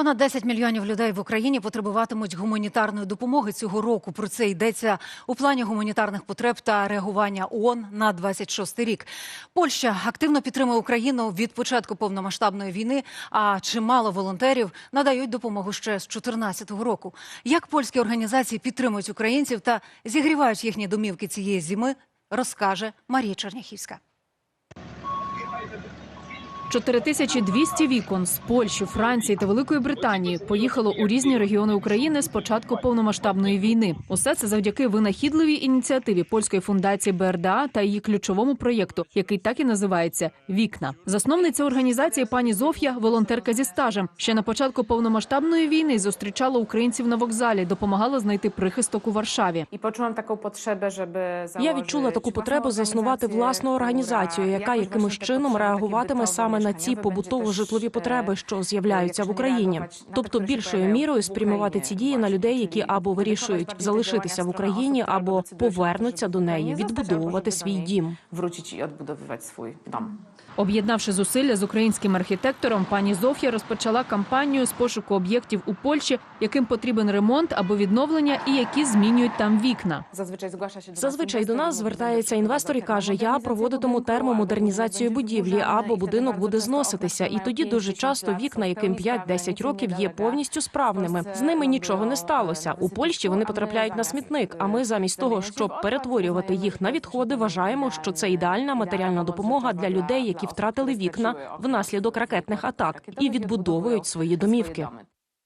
Понад 10 мільйонів людей в Україні потребуватимуть гуманітарної допомоги цього року. Про це йдеться у плані гуманітарних потреб та реагування ООН на 26 рік. Польща активно підтримує Україну від початку повномасштабної війни. А чимало волонтерів надають допомогу ще з 2014 року. Як польські організації підтримують українців та зігрівають їхні домівки цієї зими, розкаже Марія Черняхівська. 4200 вікон з Польщі, Франції та Великої Британії поїхало у різні регіони України з початку повномасштабної війни. Усе це завдяки винахідливій ініціативі польської фундації БРДА та її ключовому проєкту, який так і називається Вікна. Засновниця організації пані Зоф'я, волонтерка зі стажем. Ще на початку повномасштабної війни зустрічала українців на вокзалі, допомагала знайти прихисток у Варшаві. І почуłam таку потребу, щоб Я відчула таку потребу заснувати власну організацію, яка якимось чином реагуватиме саме на ці побутово-житлові потреби, що з'являються в Україні. Тобто більшою мірою спрямувати ці дії на людей, які або вирішують залишитися в Україні, або повернуться до неї, відбудовувати свій дім. wrócić i odbudowywać swój dom. Об'єднавши зусилля з українським архітектором, пані Зофія розпочала кампанію з пошуку об'єктів у Польщі, яким потрібен ремонт або відновлення, і які змінюють там вікна. Зазвичай до нас звертається інвестор і каже: Я проводитиму термомодернізацію будівлі або будинок буде зноситися. І тоді дуже часто вікна, яким 5-10 років є повністю справними. З ними нічого не сталося. У Польщі вони потрапляють на смітник. А ми замість того, щоб перетворювати їх на відходи, вважаємо, що це ідеальна матеріальна допомога для людей, які втратили вікна внаслідок ракетних атак і відбудовують свої домівки.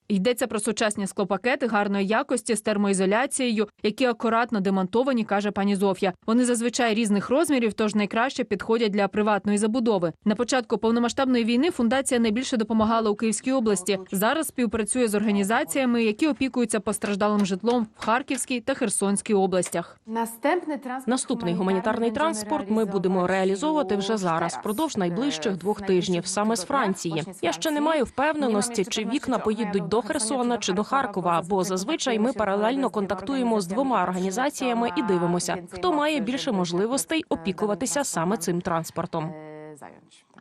Йдеться про сучасні склопакети гарної якості з термоізоляцією, які акуратно демонтовані, каже пані Зофія. Вони зазвичай різних розмірів, тож найкраще підходять для приватної забудови. На початку повномасштабної війни фундація найбільше допомагала у Київській області. Зараз співпрацює з організаціями, які опікуються постраждалим житлом в Харківській та Херсонській областях. Наступний гуманітарний транспорт ми будемо реалізовувати вже зараз, впродовж найближчих двох тижнів, саме з Франції. Я ще не маю впевненості, чи вікна поїдуть до Херсона чи до Харкова, бо зазвичай ми паралельно контактуємо з двома організаціями і дивимося, хто має більше можливостей опікуватися саме цим транспортом.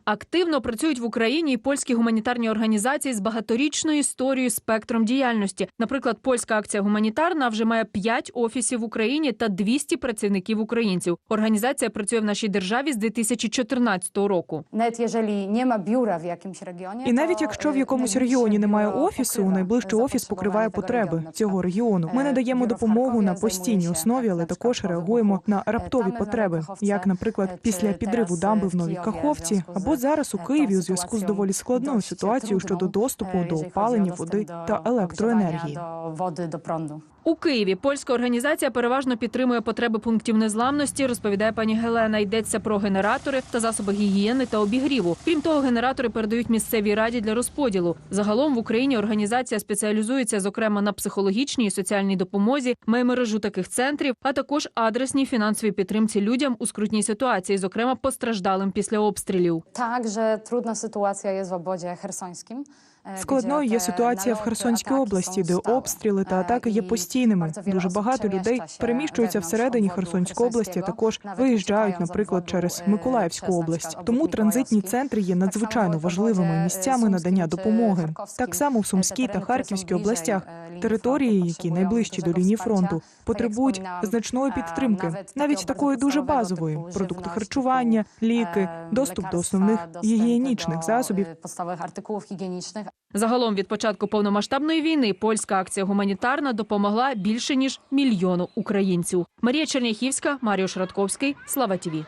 Активно працюють в Україні і польські гуманітарні організації з багаторічною історією спектром діяльності. Наприклад, польська акція гуманітарна вже має 5 офісів в Україні та 200 працівників українців. Організація працює в нашій державі з 2014 року. Nie ma biura в якомусь регіоні, І навіть якщо в якомусь регіоні немає офісу, найближчий офіс покриває потреби цього регіону. Ми надаємо допомогу на постійній основі, але також реагуємо на раптові потреби, як, наприклад, після підриву дамби в Новій Каховці, або зараз у Києві у зв'язку з доволі складною ситуацією щодо доступу до опалення, води та електроенергії. У Києві польська організація переважно підтримує потреби пунктів незламності. Розповідає пані Гелена. Йдеться про генератори та засоби гігієни та обігріву. Крім того, генератори передають місцевій раді для розподілу. Загалом в Україні організація спеціалізується зокрема на психологічній і соціальній допомозі, має мережу таких центрів, а також адресній фінансовій підтримці людям у скрутній ситуації, зокрема постраждалим після обстрілів. Також трудна ситуація є в ободі херсонським. Е, Складною є ситуація в Херсонській області, де обстріли та Е, атаки є постійними. Дуже багато людей переміщуються всередині Херсонської області, а також виїжджають, наприклад, через е, Миколаївську область. Тому транзитні центри є надзвичайно важливими місцями е, надання допомоги. Так само в Е, Сумській та Харківській областях e, території, які найближчі до лінії фронту, потребують значної e, підтримки, навіть такої дуже базової: продукти харчування, ліки, e, доступ до основних гігієнічних засобів. Загалом від початку повномасштабної війни польська акція гуманітарна допомогла більше ніж мільйону українців. Марія Черняхівська, Маріуш Радковський, Слава Тіві.